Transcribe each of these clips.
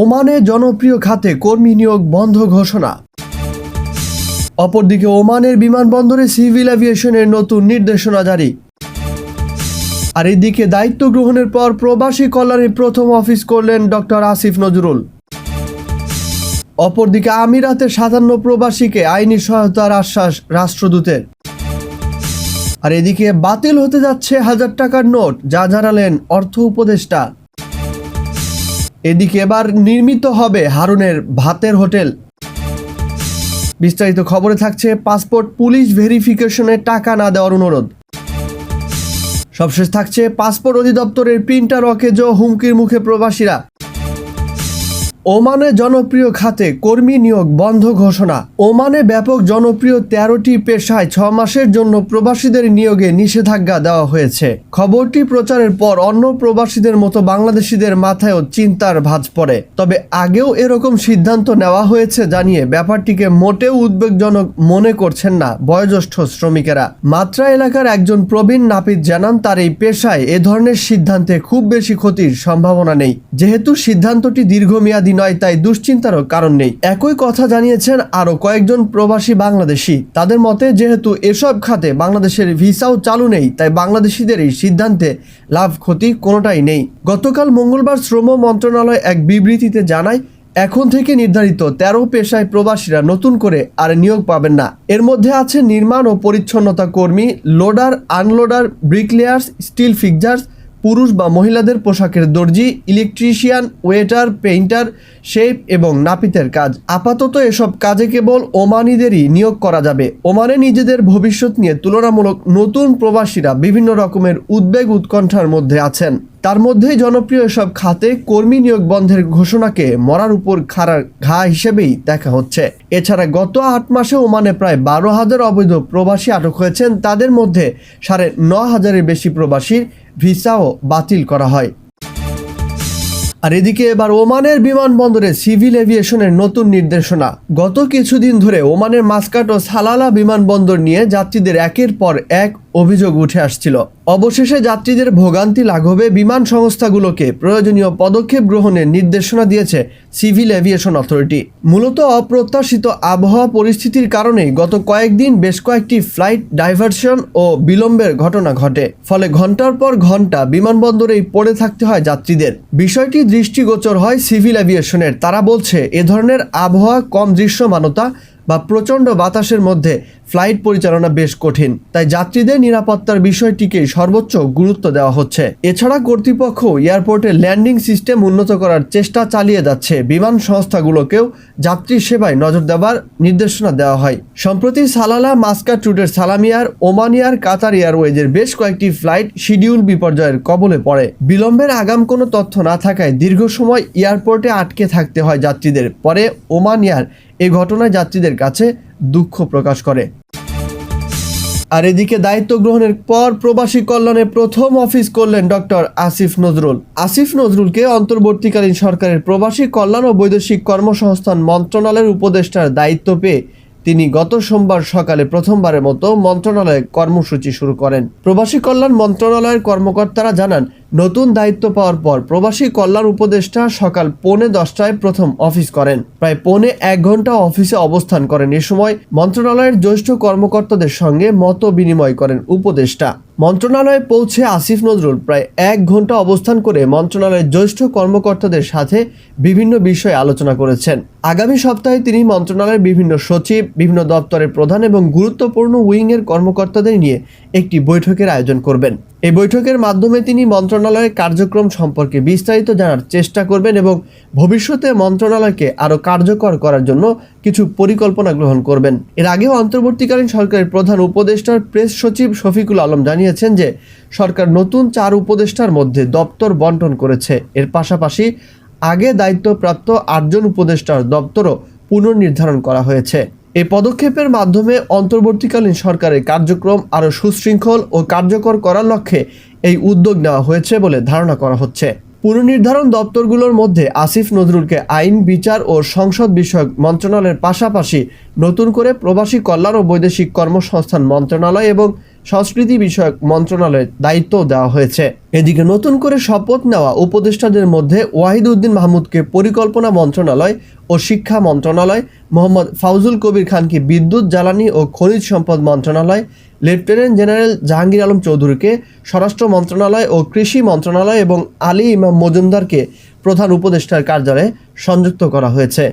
ওমানে জনপ্রিয় খাতে কর্মী নিয়োগ বন্ধ ঘোষণা। অপরদিকে ওমানের বিমানবন্দরে সিভিল অ্যাভিয়েশনের নতুন নির্দেশনা জারি। আর এদিকে দায়িত্ব গ্রহণের পর প্রবাসী কল্যাণের প্রথম অফিস করলেন ডক্টর আসিফ নজরুল। অপরদিকে আমিরাতের সাতান্ন প্রবাসীকে আইনি সহায়তার আশ্বাস রাষ্ট্রদূতের। আর এদিকে বাতিল হতে যাচ্ছে হাজার টাকার নোট, যা জানালেন অর্থ উপদেষ্টা। এদিকে এবার নির্মিত হবে হারুনের ভাতের হোটেল। বিস্তারিত খবরে থাকছে পাসপোর্ট পুলিশ ভেরিফিকেশনে টাকা না দেওয়ার অনুরোধ। সবশেষ থাকছে পাসপোর্ট অধিদপ্তরের প্রিন্টার অকেজ হুমকির মুখে প্রবাসীরা। ওমানে জনপ্রিয় খাতে কর্মী নিয়োগ বন্ধ ঘোষণা। ওমানে ব্যাপক জনপ্রিয় তেরোটি পেশায় ছ মাসের জন্য প্রবাসীদের নিয়োগে নিষেধাজ্ঞা দেওয়া হয়েছে। খবরটি প্রচারের পর অন্য প্রবাসীদের মতো বাংলাদেশিদের মাথায়ও চিন্তার ভাঁজ পড়ে। তবে আগেও এরকম সিদ্ধান্ত নেওয়া হয়েছে জানিয়ে ব্যাপারটিকে মোটেও উদ্বেগজনক মনে করছেন না বয়োজ্যেষ্ঠ শ্রমিকেরা। মাত্রা এলাকার একজন প্রবীণ নাপিত জানান, তার এই পেশায় এ ধরনের সিদ্ধান্তে খুব বেশি ক্ষতির সম্ভাবনা নেই। যেহেতু সিদ্ধান্তটি দীর্ঘমেয়াদী নয় তাই দুশ্চিন্তারও কারণ নেই। একই কথা জানিয়েছেন আরও কয়েকজন প্রবাসী বাংলাদেশি। তাদের মতে, যেহেতু এসব খাতে বাংলাদেশের ভিসাও চালু নেই, তাই বাংলাদেশিদের এই সিদ্ধান্তে লাভ ক্ষতি কোনোটাই নেই। গতকাল মঙ্গলবার শ্রম মন্ত্রণালয় এক বিবৃতিতে জানায়, এখন থেকে নির্ধারিত তেরো পেশায় প্রবাসীরা নতুন করে আর নিয়োগ পাবেন না। এর মধ্যে আছে নির্মাণ ও পরিচ্ছন্নতা কর্মী, loader, unloader, bricklayers, steel fixers পুরুষ বা মহিলাদের পোশাকের দর্জি ইলেকট্রিশিয়ান ওয়েটার পেইন্টার শেপ এবং নাপিতের কাজ। আপাতত এসব কাজে কেবল ওমানিদেরই নিয়োগ করা যাবে। ওমানে নিজেদের ভবিষ্যৎ নিয়ে তুলনামূলক নতুন প্রবাসীরা বিভিন্ন রকমের উদ্বেগ উৎকণ্ঠার মধ্যে আছেন। তার মধ্যেই জনপ্রিয় সব খাতে কর্মী নিয়োগ বন্ধের ঘোষণাকে মরার উপর খাড়ার ঘা হিসেবেই দেখা হচ্ছে। এছাড়া গত আট মাসে ওমানে প্রায় বারো হাজার অবৈধ প্রবাসী আটক হয়েছেন। তাদের মধ্যে সাড়ে ন হাজারের বেশি প্রবাসীর ভিসাও বাতিল করা হয়। আর এদিকে এবার ওমানের বিমানবন্দরে সিভিল এভিয়েশনের নতুন নির্দেশনা। গত কিছুদিন ধরে ওমানের মাস্কাট ও সালালা বিমানবন্দর নিয়ে যাত্রীদের একের পর এক অভিযোগ উঠে আসছিল। অবশেষে যাত্রীদের ভোগান্তি লাঘবে বিমান সংস্থাগুলোকে প্রয়োজনীয় পদক্ষেপ গ্রহণের নির্দেশনা দিয়েছে সিভিল এভিয়েশন অথরিটি। মূলত অপ্রত্যাশিত আবহাওয়া পরিস্থিতির কারণেই গত কয়েকদিন বেশ কয়েকটি ফ্লাইট ডাইভারশন ও বিলম্বের ঘটনা ঘটে। ফলে ঘণ্টার পর ঘণ্টা বিমানবন্দরেই পড়ে থাকতে হয় যাত্রীদের। বিষয়টি দৃষ্টিগোচর হয় সিভিল এভিয়েশনের। তারা বলছে, এ ধরনের আবহাওয়া কম দৃশ্যমানতা বা প্রচণ্ড বাতাসের মধ্যে ফ্লাইট পরিচালনা বেশ কঠিন। তাই যাত্রীদের নিরাপত্তার বিষয়টিকে সর্বোচ্চ গুরুত্ব দেওয়া হচ্ছে। এছাড়া কর্তৃপক্ষ এয়ারপোর্টে ল্যান্ডিং সিস্টেম উন্নত করার চেষ্টা চালিয়ে যাচ্ছে। বিমান সংস্থাগুলোকেও যাত্রী সেবায় নজর দেওয়ার নির্দেশনা দেওয়া হয়। সম্প্রতি সালালা, মাস্কাট রুটের সালামিয়ার ওমানিয়ার কাতার এয়ারওয়েজের বেশ কয়েকটি ফ্লাইট শিডিউল বিপর্যয়ের কবলে পড়ে। বিলম্বের আগাম কোনো তথ্য না থাকায় দীর্ঘ সময় এয়ারপোর্টে আটকে থাকতে হয় যাত্রীদের। পরে ওমানিয়ার এই ঘটনায় যাত্রীদের কাছে দুঃখ প্রকাশ করে। আর এদিকে দায়িত্ব গ্রহণের পর প্রবাসী কল্যাণে প্রথম অফিস করলেন ডক্টর আসিফ নজরুল। আসিফ নজরুলকে অন্তর্বর্তীকালীন সরকারের প্রবাসী কল্যাণ ও বৈদেশিক কর্মসংস্থান মন্ত্রণালয়ের উপদেষ্টার দায়িত্ব পেয়ে তিনি গত সোমবার সকালে প্রথমবারের মতো মন্ত্রণালয়ে কর্মসূচি শুরু করেন। প্রবাসী কল্যাণ মন্ত্রণালয়ের কর্মকর্তারা জানান নতুন দায়িত্ব পাওয়ার পর প্রবাসী কল্যাণ উপদেষ্টা সকাল পৌনে দশটায় প্রথম অফিস করেন। প্রায় পৌনে এক ঘণ্টা অফিসে অবস্থান করেন। এ সময় মন্ত্রণালয়ের জ্যেষ্ঠ কর্মকর্তাদের সঙ্গে মত বিনিময় করেন উপদেষ্টা। মন্ত্রণালয়ে পৌঁছে আসিফ নজরুল প্রায় এক ঘণ্টা অবস্থান করে মন্ত্রণালয়ের জ্যেষ্ঠ কর্মকর্তাদের সাথে বিভিন্ন বিষয়ে আলোচনা করেছেন। আগামী সপ্তাহে তিনি মন্ত্রণালয়ের বিভিন্ন সচিব, বিভিন্ন দপ্তরের প্রধান এবং গুরুত্বপূর্ণ উইংয়ের কর্মকর্তাদের নিয়ে একটি বৈঠকের আয়োজন করবেন। এই বৈঠকের মাধ্যমে তিনি মন্ত্রণালয়ের কার্যক্রম সম্পর্কে বিস্তারিত জানার চেষ্টা করবেন এবং ভবিষ্যতে মন্ত্রণালয়কে আরও কার্যকর করার জন্য কিছু পরিকল্পনা গ্রহণ করবেন। এর আগেও অন্তর্বর্তীকালীন সরকারের প্রধান উপদেষ্টার প্রেস সচিব শফিকুল আলম জানিয়েছেন যে, সরকার নতুন চার উপদেষ্টার মধ্যে দপ্তর বন্টন করেছে। এর পাশাপাশি আগে দায়িত্বপ্রাপ্ত আটজন উপদেষ্টার দপ্তরও পুনর্নির্ধারণ করা হয়েছে। এই পদক্ষেপের মাধ্যমে অন্তর্বর্তীকালীন সরকারের কার্যক্রম আরও সুশৃঙ্খল ও কার্যকর করার লক্ষ্যে এই উদ্যোগ নেওয়া হয়েছে বলে ধারণা করা হচ্ছে। পুনর্নির্ধারণ দপ্তরগুলোর মধ্যে আসিফ নজরুলকে আইন, বিচার ও সংসদ বিষয়ক মন্ত্রণালয়ের পাশাপাশি নতুন করে প্রবাসী কল্যাণ ও বৈদেশিক কর্মসংস্থান মন্ত্রণালয় এবং সংস্কৃতি বিষয়ক মন্ত্রণালয়ের দায়িত্ব দেওয়া হয়েছে। এদিকে নতুন করে শপথ নেওয়া উপদেষ্টাদের মধ্যে ওয়াহিদ উদ্দিন মাহমুদকে পরিকল্পনা মন্ত্রণালয় ও শিক্ষা মন্ত্রণালয়, মোহাম্মদ ফাউজুল কবির খানকে বিদ্যুৎ, জ্বালানি ও খনিজ সম্পদ মন্ত্রণালয়, লেফটেন্যান্ট জেনারেল জাহাঙ্গীর আলম চৌধুরীকে স্বরাষ্ট্র মন্ত্রণালয় ও কৃষি মন্ত্রণালয় এবং আলী ইমাম মজুমদারকে প্রধান উপদেষ্টার কার্যালয়ে সংযুক্ত করা হয়েছে।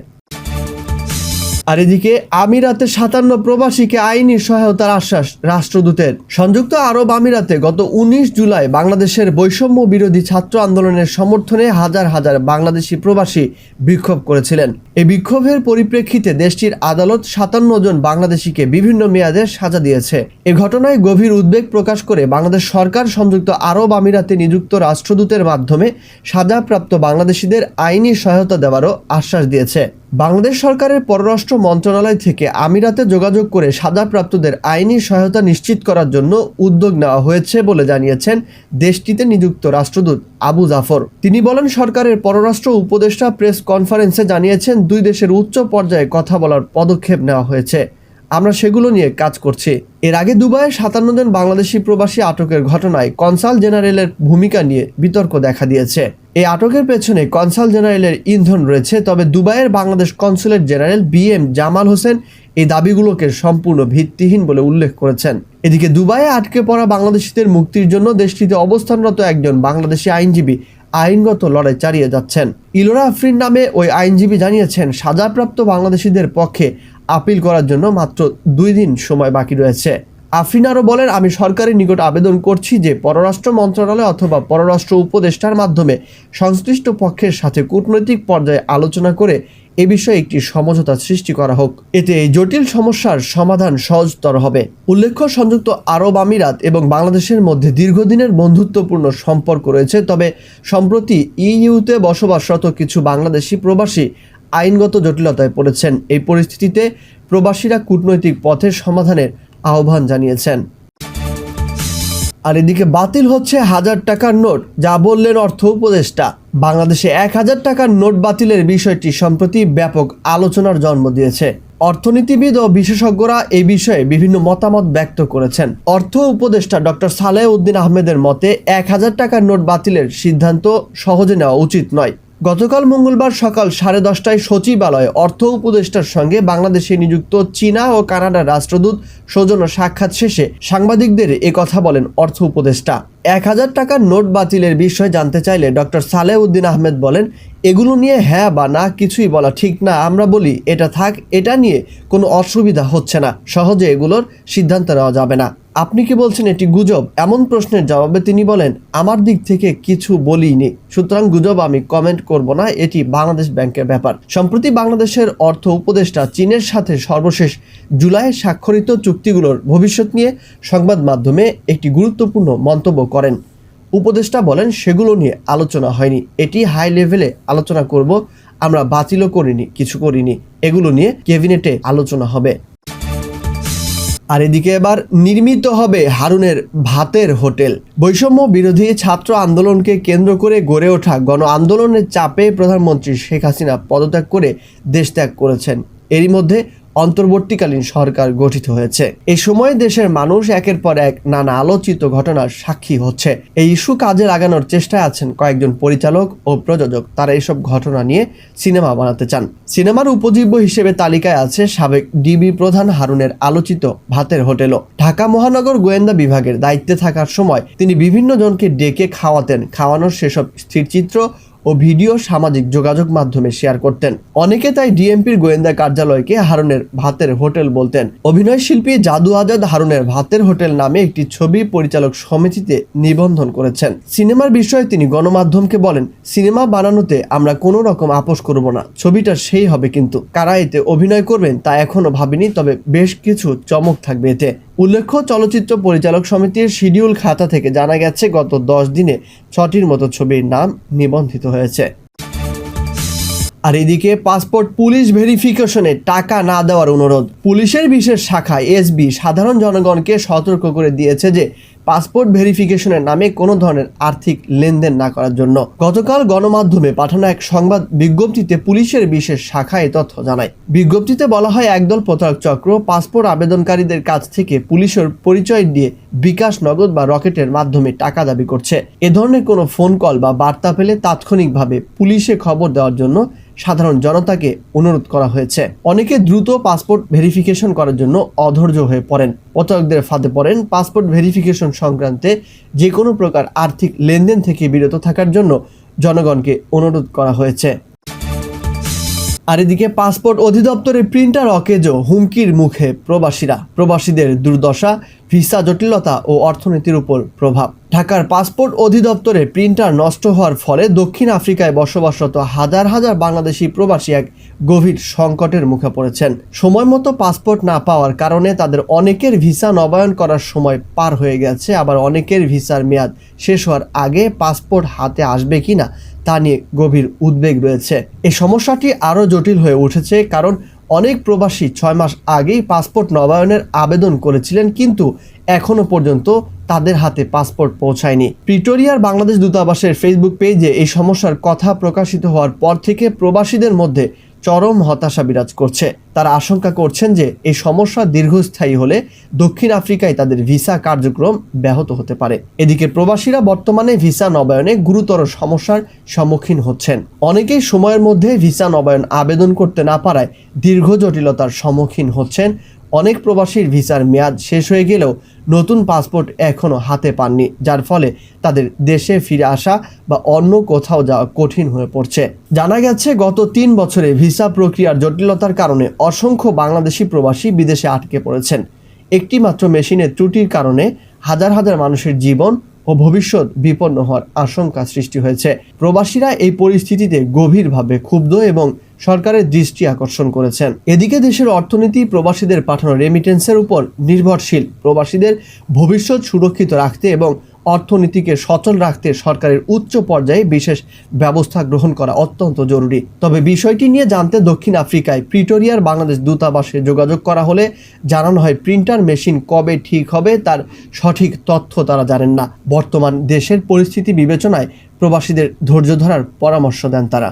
আর এদিকে আমিরাতে সাতান্ন প্রবাসীকে আইনি সহায়তার আশ্বাস রাষ্ট্রদূতের। সংযুক্ত আরব আমিরাতে গত উনিশ জুলাই বাংলাদেশের বৈষম্য বিরোধী ছাত্র আন্দোলনের সমর্থনে হাজার হাজার বাংলাদেশি প্রবাসী বিক্ষোভ করেছিলেন। এই বিক্ষোভের পরিপ্রেক্ষিতে দেশটির আদালত সাতান্ন জন বাংলাদেশিকে বিভিন্ন মেয়াদের সাজা দিয়েছে। এ ঘটনায় গভীর উদ্বেগ প্রকাশ করে বাংলাদেশ সরকার সংযুক্ত আরব আমিরাতে নিযুক্ত রাষ্ট্রদূতের মাধ্যমে সাজাপ্রাপ্ত বাংলাদেশিদের আইনি সহায়তা দেওয়ারও আশ্বাস দিয়েছে। বাংলাদেশ সরকারের পররাষ্ট্র মন্ত্রণালয় থেকে আমিরাতে যোগাযোগ করে সাজাপ্রাপ্তদের আইনি সহায়তা নিশ্চিত করার জন্য উদ্যোগ নেওয়া হয়েছে বলে জানিয়েছেন দেশটিতে নিযুক্ত রাষ্ট্রদূত আবু জাফর। তিনি বলেন, সরকারের পররাষ্ট্র উপদেষ্টা প্রেস কনফারেন্সে জানিয়েছেন দুই দেশের উচ্চ পর্যায়ে কথা বলার পদক্ষেপ নেওয়া হয়েছে। আমরা সেগুলো নিয়ে কাজ করছি। এর আগে দুবাইয়ে সাতান্ন জন বাংলাদেশি প্রবাসী আটকের ঘটনায় কনসাল জেনারেলের ভূমিকা নিয়ে বিতর্ক দেখা দিয়েছে। এই আটকের পেছনে কনসাল জেনারেলের ইন্ধন রয়েছে, তবে দুবাইয়ের Bangladesh consulate general B M Jamal Hossain এই দাবিগুলোকে সম্পূর্ণ ভিত্তিহীন বলে উল্লেখ করেছেন। এদিকে দুবাইয়ে আটকে পড়া বাংলাদেশিদের মুক্তির জন্য দেশটিতে অবস্থানরত একজন বাংলাদেশি আইনজীবী আইনগত লড়াই চালিয়ে যাচ্ছেন। ইলোরা আফরিন নামে ওই আইনজীবী জানিয়েছেন, সাজাপ্রাপ্ত বাংলাদেশিদের পক্ষে আপিল করার জন্য মাত্র দুই দিন সময় বাকি রয়েছে। আফরিন আরও বলেন, আমি সরকারের নিকট আবেদন করছি যে পররাষ্ট্র মন্ত্রণালয় অথবা পররাষ্ট্র উপদেষ্টার মাধ্যমে সংশ্লিষ্ট পক্ষের সাথে কূটনৈতিক পর্যায়ে আলোচনা করে এ বিষয়ে একটি সমঝোতা সৃষ্টি করা হোক। এতে এই জটিল সমস্যার সমাধান সহজতর হবে। উল্লেখ্য, সংযুক্ত আরব আমিরাত এবং বাংলাদেশের মধ্যে দীর্ঘদিনের বন্ধুত্বপূর্ণ সম্পর্ক রয়েছে, তবে সম্প্রতি ইইউতে বসবাসরত কিছু বাংলাদেশি প্রবাসী আইনগত জটিলতায় পড়েছেন। এই পরিস্থিতিতে প্রবাসীরা কূটনৈতিক পথের সমাধানের আহ্বান জানিয়েছেন। আর এদিকে বাতিল হচ্ছে হাজার টাকার নোট, যা বললেন অর্থ উপদেষ্টা। বাংলাদেশে এক হাজার টাকার নোট বাতিলের বিষয়টি সম্প্রতি ব্যাপক আলোচনার জন্ম দিয়েছে। অর্থনীতিবিদ ও বিশেষজ্ঞরা এই বিষয়ে বিভিন্ন মতামত ব্যক্ত করেছেন। অর্থ উপদেষ্টা ডক্টর সালেহ উদ্দিন আহমেদের মতে, এক হাজার টাকার নোট বাতিলের সিদ্ধান্ত সহজে নেওয়া উচিত নয়। গতকাল মঙ্গলবার সকাল সাড়ে দশটায় সচিবালয়ে অর্থ উপদেষ্টার সঙ্গে বাংলাদেশে নিযুক্ত চীনা ও কানাডার রাষ্ট্রদূত সৌজন্য সাক্ষাৎ শেষে সাংবাদিকদের এ কথা বলেন অর্থ উপদেষ্টা। এক হাজার টাকার নোট বাতিলের বিষয়ে জানতে চাইলে ডক্টর সালেহ উদ্দিন আহমেদ বলেন, এগুলো নিয়ে হ্যাঁ বা না কিছুই বলা ঠিক না। আমরা বলি, এটা থাক, এটা নিয়ে কোনো অসুবিধা হচ্ছে না। সহজে এগুলোর সিদ্ধান্ত নেওয়া যাবে না। আপনি কি বলছেন এটি গুজব? এমন প্রশ্নের জবাবে তিনি বলেন, আমার দিক থেকে কিছু বলিনি। সুতরাং গুজব আমি কমেন্ট করব না। এটি বাংলাদেশ ব্যাংকের ব্যাপার। সম্প্রতি বাংলাদেশের অর্থ উপদেষ্টা চীনের সাথে সর্বশেষ জুলাইয়ে স্বাক্ষরিত চুক্তিগুলোর ভবিষ্যৎ নিয়ে সংবাদ মাধ্যমে একটি গুরুত্বপূর্ণ মন্তব্য করেন। উপদেষ্টা বলেন, সেগুলো নিয়ে আলোচনা হয়নি। এটি হাই লেভেলে আলোচনা করব। আমরা বাতিলও করিনি, কিছু করিনি। এগুলো নিয়ে ক্যাবিনেটে আলোচনা হবে। আর এদিকে এবার নির্মিত হবে হারুনের ভাতের হোটেল। বৈষম্য বিরোধী ছাত্র আন্দোলনকে কেন্দ্র করে গড়ে ওঠা গণ আন্দোলনের চাপে প্রধানমন্ত্রী শেখ হাসিনা পদত্যাগ করে দেশ ত্যাগ করেছেন। এরই মধ্যে অন্তর্বর্তীকালীন সরকার গঠিত হয়েছে। এই সময় দেশের মানুষ একের পর এক নানা আলোচিত ঘটনার সাক্ষী হচ্ছে। এই ইস্যু কাজে লাগানোর চেষ্টায় আছেন কয়েকজন পরিচালক ও প্রযোজক। তারা এইসব ঘটনা নিয়ে সিনেমা বানাতে চান। সিনেমার উপজীব্য হিসেবে তালিকায় আছে সাবেক ডিবি প্রধান হারুনের আলোচিত ভাতের হোটেলও। ঢাকা মহানগর গোয়েন্দা বিভাগের দায়িত্বে থাকার সময় তিনি বিভিন্ন জনকে ডেকে খাওয়াতেন। খাওয়ানোর সেসব স্থিরচিত্র ও ভিডিও সামাজিক যোগাযোগ মাধ্যমে শেয়ার করতেন। অনেকে তাই ডিএমপির গোয়েন্দা কার্যালয়কে হারুনের ভাতের হোটেল বলতেন। অভিনয় শিল্পী জাদু আজাদ হারুনের ভাতের হোটেল নামে একটি ছবি পরিচালক সমিতিতে নিবন্ধন করেছেন। সিনেমার বিষয়ে তিনি গণমাধ্যমকে বলেন, সিনেমা বানানোতে আমরা কোনো রকম আপোষ করব না। ছবিটা সেই হবে কিন্তু। কারা এতে অভিনয় করবেন তা এখনও ভাবিনি, তবে বেশ কিছু চমক থাকবে এতে। উল্লেখ্য, চলচ্চিত্র পরিচালক সমিতির শিডিউল খাতা থেকে জানা গেছে, গত দশ দিনে ছটির মতো ছবির নাম নিবন্ধিত হয়েছে। আর এদিকে পাসপোর্ট পুলিশ ভেরিফিকেশনে টাকা না দেওয়ার অনুরোধ। পুলিশের বিশেষ শাখা এসবি সাধারণ জনগণকে সতর্ক করে দিয়েছে যে পাসপোর্ট ভেরিফিকেশনের নামে কোনো ধরনের আর্থিক লেনদেন না করার জন্য। গতকাল গণমাধ্যমে পাঠানো এক সংবাদ বিজ্ঞপ্তিতে পুলিশের বিশেষ শাখায় তথ্য জানায়। বিজ্ঞপ্তিতে বলা হয়, একদল প্রতারক চক্র পাসপোর্ট আবেদনকারীদের কাছ থেকে পুলিশের পরিচয় দিয়ে বিকাশ নগদ বা রকেটের মাধ্যমে টাকা দাবি করছে। এ ধরনের কোনো ফোন কল বা বার্তা পেলে তাৎক্ষণিকভাবে পুলিশে খবর দেওয়ার জন্য সাধারণ জনতাকে অনুরোধ করা হয়েছে। অনেকে দ্রুত পাসপোর্ট ভেরিফিকেশন করার জন্য অধৈর্য হয়ে পড়েন। প্রতারকদের ফাঁদে পড়েন পাসপোর্ট ভেরিফিকেশন সংক্রান্তে যে কোনো প্রকার আর্থিক লেনদেন থেকে বিরত থাকার জন্য জনগণকে অনুরোধ করা হয়েছে। আর এদিকে পাসপোর্ট অধিদপ্তরের প্রিন্টার অকেজো হুমকির মুখে প্রবাসীরা। প্রবাসীদের দুর্দশা, ভিসা জটিলতা ও অর্থনীতির উপর প্রভাব। ঢাকার পাসপোর্ট অধিদপ্তরে প্রিন্টার নষ্ট হওয়ার ফলে দক্ষিণ আফ্রিকায় বসবাসরত হাজার হাজার বাংলাদেশি প্রবাসী এক গভীর সংকটের মুখে পড়েছেন। সময় মতো পাসপোর্ট না পাওয়ার কারণে তাদের অনেকের ভিসা নবায়ন করার সময় পার হয়ে গেছে, আবার অনেকের ভিসার মেয়াদ শেষ হওয়ার আগে পাসপোর্ট হাতে আসবে কিনা তা নিয়ে গভীর উদ্বেগ রয়েছে। এই সমস্যাটি আরও জটিল হয়ে উঠেছে কারণ অনেক প্রবাসী ছয় মাস আগেই পাসপোর্ট নবায়নের আবেদন করেছিলেন কিন্তু এখনও পর্যন্ত তাদের হাতে পাসপোর্ট পৌঁছায়নি। প্রিটোরিয়ার বাংলাদেশ দূতাবাসের ফেসবুক পেজে এই সমস্যার কথা প্রকাশিত হওয়ার পর থেকে প্রবাসীদের মধ্যে চরম হতাশা বিরাজ করছে। তারা আশঙ্কা করছেন যে এই সমস্যা দীর্ঘস্থায়ী হলে দক্ষিণ আফ্রিকায় তাদের ভিসা কার্যক্রম ব্যাহত হতে পারে। এদিকে প্রবাসীরা বর্তমানে ভিসা নবায়নে গুরুতর সমস্যার সম্মুখীন হচ্ছেন। অনেকেই সময়ের মধ্যে ভিসা নবায়ন আবেদন করতে না পারায় দীর্ঘ জটিলতার সম্মুখীন হচ্ছেন অনেক প্রবাসীর ভিসার মেয়াদ শেষ হয়ে গেলেও নতুন পাসপোর্ট এখনও হাতে পাননি, যার ফলে তাদের দেশে ফিরে আসা বা অন্য কোথাও যাওয়া কঠিন হয়ে পড়ছে। জানা গেছে, গত তিন বছরে ভিসা প্রক্রিয়ার জটিলতার কারণে অসংখ্য বাংলাদেশি প্রবাসী বিদেশে আটকে পড়েছেন। একটি মাত্র মেশিনের ত্রুটির কারণে হাজার হাজার মানুষের জীবন ও ভবিষ্যৎ বিপন্ন হওয়ার আশঙ্কা সৃষ্টি হয়েছে। প্রবাসীরা এই পরিস্থিতিতে গভীরভাবে ক্ষুব্ধ এবং সরকারের দৃষ্টি আকর্ষণ করেছেন। এদিকে দেশের অর্থনীতি প্রবাসীদের পাঠানো রেমিটেন্সের উপর নির্ভরশীল। প্রবাসীদের ভবিষ্যৎ সুরক্ষিত রাখতে এবং অর্থনীতিকে সচল রাখতে সরকারের উচ্চ পর্যায়ে বিশেষ ব্যবস্থা গ্রহণ করা অত্যন্ত জরুরি। তবে বিষয়টি নিয়ে জানতে দক্ষিণ আফ্রিকায় প্রিটোরিয়ার বাংলাদেশ দূতাবাসে যোগাযোগ করা হলে জানানো হয়, প্রিন্টার মেশিন কবে ঠিক হবে তার সঠিক তথ্য তারা জানেন না। বর্তমান দেশের পরিস্থিতি বিবেচনায় প্রবাসীদের ধৈর্য ধরার পরামর্শ দেন তারা।